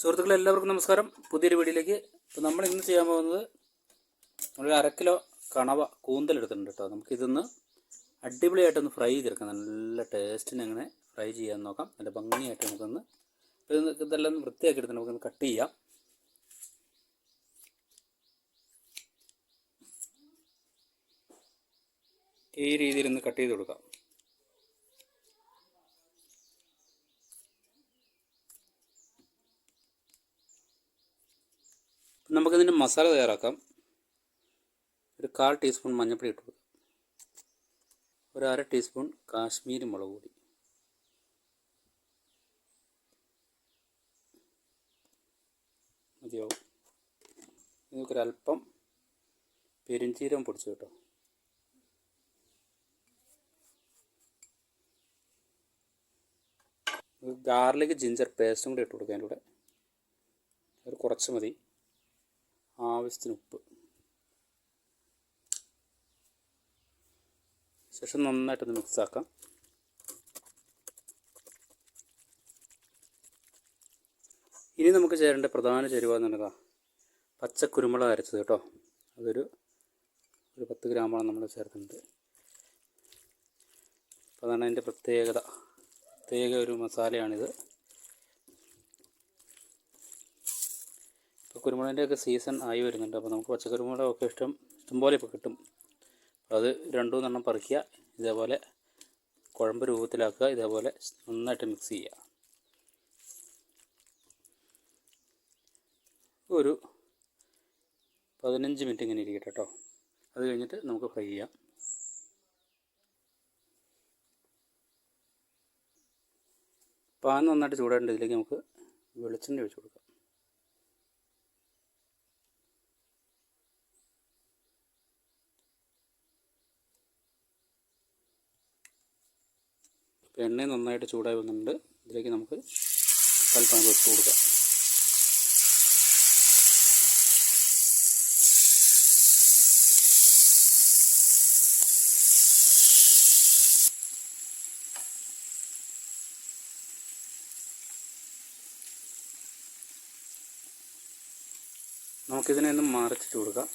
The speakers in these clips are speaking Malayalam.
സുഹൃത്തുക്കളെ എല്ലാവർക്കും നമസ്കാരം. പുതിയൊരു വീഡിയോയിലേക്ക് ഇപ്പോൾ നമ്മൾ ഇന്ന് ചെയ്യാൻ പോകുന്നത് നമ്മളൊരു അര കിലോ കണവ കൂന്തൽ എടുത്തിട്ടുണ്ട് കേട്ടോ നമുക്കിതൊന്ന് അടിപൊളിയായിട്ടൊന്ന് ഫ്രൈ ചെയ്തെടുക്കാം. നല്ല ടേസ്റ്റിന് അങ്ങനെ ഫ്രൈ ചെയ്യാൻ നോക്കാം. നല്ല ഭംഗിയായിട്ട് നമുക്കൊന്ന് ഇത് ഇതെല്ലാം ഒന്ന് വൃത്തിയാക്കി എടുത്ത് നമുക്കൊന്ന് കട്ട് ചെയ്യാം. ഈ രീതിയിൽ ഒന്ന് കട്ട് ചെയ്ത് കൊടുക്കാം. നമുക്കിതിന്റെ മസാല തയ്യാറാക്കാം. ഒരു കാൽ ടീസ്പൂൺ മഞ്ഞൾപ്പൊടി ഇട്ട് കൊടുക്കാം. ഒരു അര ടീസ്പൂൺ കാശ്മീരി മുളക് പൊടി. മതിയാവും. നമുക്കൊരൽപ്പം പെരുംജീരകം പൊടിച്ചു കേട്ടോ. ഗാർലിക് ജിഞ്ചർ പേസ്റ്റും കൂടി ഇട്ട് കൊടുക്കാം അതിന്റെ കൂടെ. ഒരു കുറച്ച് മതി. ആവശ്യത്തിന് ഉപ്പ്. ശേഷം നന്നായിട്ടൊന്ന് മിക്സ് ആക്കാം. ഇനി നമുക്ക് ചേരേണ്ട പ്രധാന ചേരുവ എന്ന് പറഞ്ഞതാ പച്ചക്കുരുമുളക് അരച്ചത് കേട്ടോ. അതൊരു ഒരു പത്ത് ഗ്രാമാണ് നമ്മൾ ചേർക്കുന്നത്. അതാണ് അതിന്റെ പ്രത്യേകത. പ്രത്യേക ഒരു മസാലയാണിത്. കുരുമുളകിന്റെയൊക്കെ സീസൺ ആയി വരുന്നുണ്ട്. അപ്പോൾ നമുക്ക് പച്ചക്കുരുമുളകൊക്കെ ഇഷ്ടം ഇഷ്ടംപോലെ ഇപ്പോൾ കിട്ടും. അത് രണ്ടു എണ്ണം പറിക്കുക ഇതേപോലെ കുഴമ്പ് രൂപത്തിലാക്കുക ഇതേപോലെ നന്നായിട്ട് മിക്സ് ചെയ്യുക. ഒരു പതിനഞ്ച് മിനിറ്റ് ഇങ്ങനെ ഇരിക്കട്ടെ കേട്ടോ അത് കഴിഞ്ഞിട്ട് നമുക്ക് ഫ്രൈ ചെയ്യാം. പാൻ നന്നായിട്ട് ചൂടാണ്ട് ഇതിലേക്ക് നമുക്ക് വെളിച്ചെണ്ണ ഒഴിച്ച് കൊടുക്കാം. എണ്ണ നന്നായിട്ട് ചൂടായി വന്നിട്ടുണ്ട്. ഇതിലേക്ക് നമുക്ക് കൽപ്പാൻ വെച്ച് കൊടുക്കാം. നമുക്കിതിനെ ഒന്ന് മറിച്ചിട്ട് കൊടുക്കാം.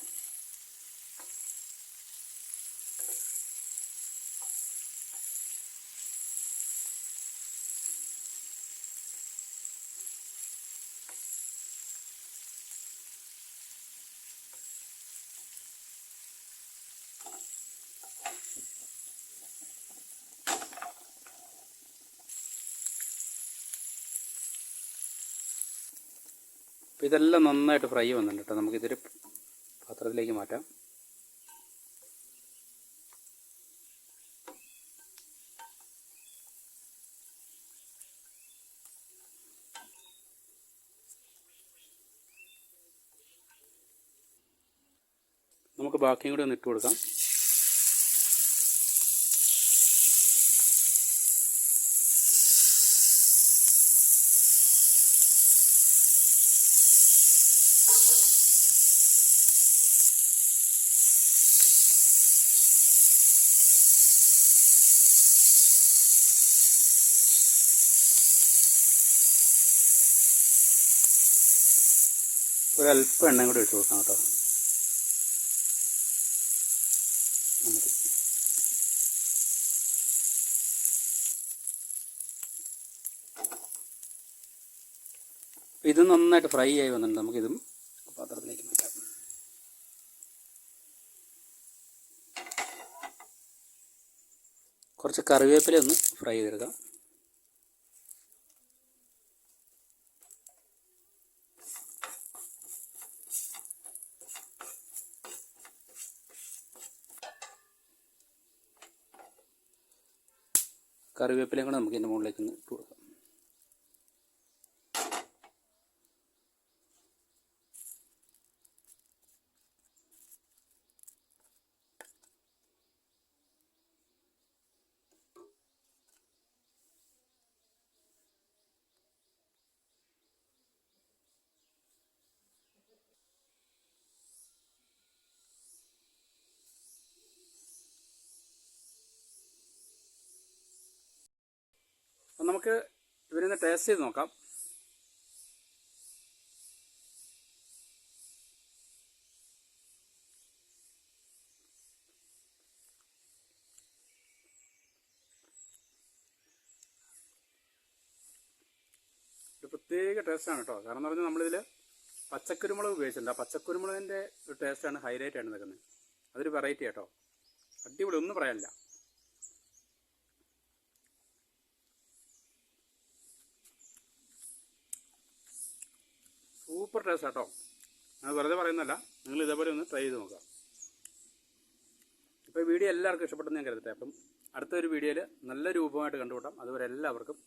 അപ്പോൾ ഇതെല്ലാം നന്നായിട്ട് ഫ്രൈ വന്നിട്ടുണ്ട് കേട്ടോ. നമുക്കിതൊരു പാത്രത്തിലേക്ക് മാറ്റാം. നമുക്ക് ബാക്കിയും കൂടി ഒന്ന് ഇട്ട് കൊടുക്കാം. ഒരല്പം എണ്ണയും കൂടി ഇട്ട് കൊടുക്കാം കേട്ടോ. ഇത് നന്നായിട്ട് ഫ്രൈ ആയി വന്നിട്ടുണ്ട്. നമുക്കിതും പാത്രത്തിലേക്ക് മാറ്റാം. കുറച്ച് കറിവേപ്പില ഒന്ന് ഫ്രൈ ചെയ്തെടുക്കാം. കറിവേപ്പിലയും കൂടെ നമുക്ക് ഇതിന്റെ മുകളിലേക്ക് ഇട്ട് കൊടുക്കാം. അപ്പം നമുക്ക് ഇവരൊന്ന് ടേസ്റ്റ് ചെയ്ത് നോക്കാം. ഒരു പ്രത്യേക ടേസ്റ്റാണ് കേട്ടോ. കാരണം പറഞ്ഞാൽ നമ്മളിതിൽ പച്ചക്കുരുമുളക് ഉപയോഗിച്ചിട്ടുണ്ട്. ആ പച്ചക്കുരുമുളകിന്റെ ഒരു ടേസ്റ്റാണ് ഹൈലൈറ്റ് ആണ് നിൽക്കുന്നത്. അതൊരു വെറൈറ്റി കേട്ടോ. അടിപൊളി ഒന്നും പറയാനില്ല. ടേസ്റ്റ് കേട്ടോ ഞാൻ വെറുതെ പറയുന്നല്ല നിങ്ങൾ ഇതേപോലെ ഒന്ന് ട്രൈ ചെയ്ത് നോക്കാം ഇപ്പോൾ വീഡിയോ എല്ലാവർക്കും ഇഷ്ടപ്പെട്ടെന്ന് ഞാൻ കരുതട്ടെ. അപ്പം അടുത്തൊരു വീഡിയോയിൽ നല്ല രൂപമായിട്ട് കണ്ടുകൂട്ടാം അതുവരെ എല്ലാവർക്കും